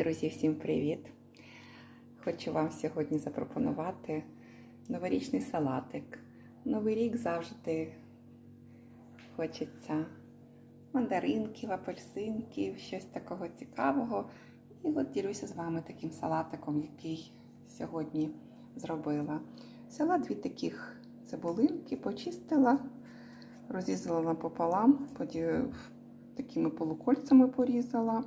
Друзі, всім привіт! Хочу вам сьогодні запропонувати новорічний салатик. Новий рік завжди хочеться мандаринків, апельсинків, щось такого цікавого. І от ділюся з вами таким салатиком, який сьогодні зробила. Взяла дві таких цибулинки, почистила, розрізала напополам, поді- такими полукольцями порізала.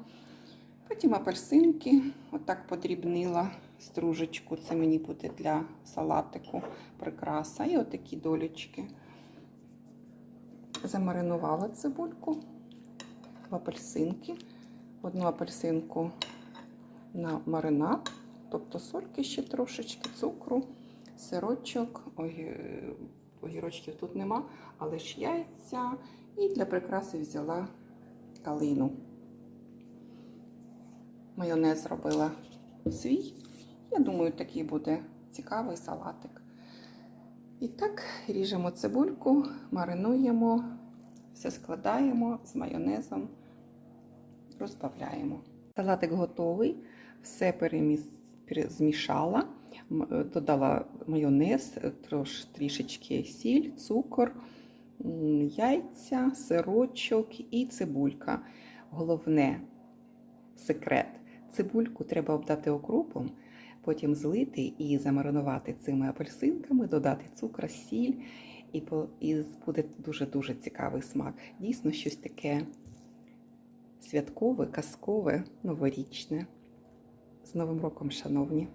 Потім апельсинки, отак подрібнила стружечку. Це мені буде для салатику прикраса. І отакі долічки. Замаринувала цибульку в апельсинки. Одну апельсинку на маринад, тобто сольки ще трошечки, цукру, сирочок, огі- огірочків тут нема, але ж яйця. І для прикраси взяла калину. Майонез зробила свій. Я думаю, такий буде цікавий салатик. І так, ріжемо цибульку, маринуємо, все складаємо з майонезом, розбавляємо. Салатик готовий, все переміс, змішала, е, додала майонез, трош, трішечки сіль, цукор, яйця, сирочок і цибулька. Головне секрет. Цибульку треба обдати окропом, потім злити і замаринувати цими апельсинками, додати цукор, сіль, і, і буде дуже-дуже цікавий смак. Дійсно, щось таке святкове, казкове, новорічне. З Новим роком, шановні!